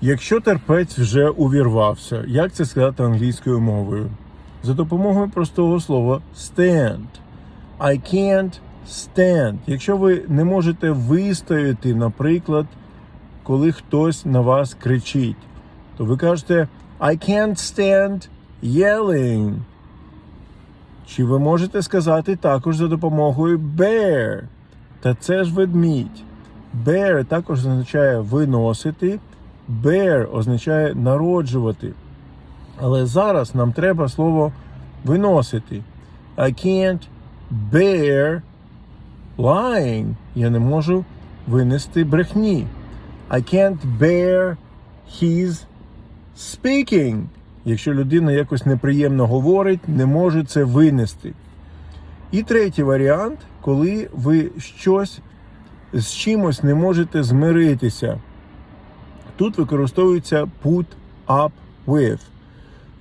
Якщо терпець вже увірвався, як це сказати англійською мовою? За допомогою простого слова stand. I can't stand. Якщо ви не можете вистояти, наприклад, коли хтось на вас кричить, то ви кажете I can't stand yelling. Чи ви можете сказати також за допомогою bear? Та це ж ведмідь. Bear також означає виносити, bear означає народжувати. Але зараз нам треба слово виносити. I can't bear lying. Я не можу винести брехні. I can't bear his speaking. Якщо людина якось неприємно говорить, не може це винести. І третій варіант, коли ви щось з чимось не можете змиритися. Тут використовується put up with.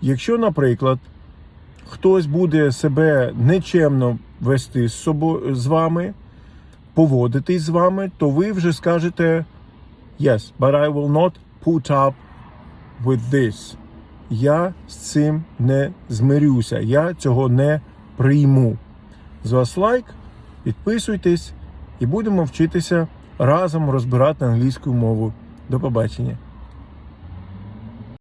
Якщо, наприклад, хтось буде себе нечемно вести з собою з вами, поводитись з вами, то ви вже скажете Yes, but I will not put up with this. Я з цим не змирюся, я цього не прийму. З вас лайк, підписуйтесь і будемо вчитися разом розбирати англійську мову. До побачення.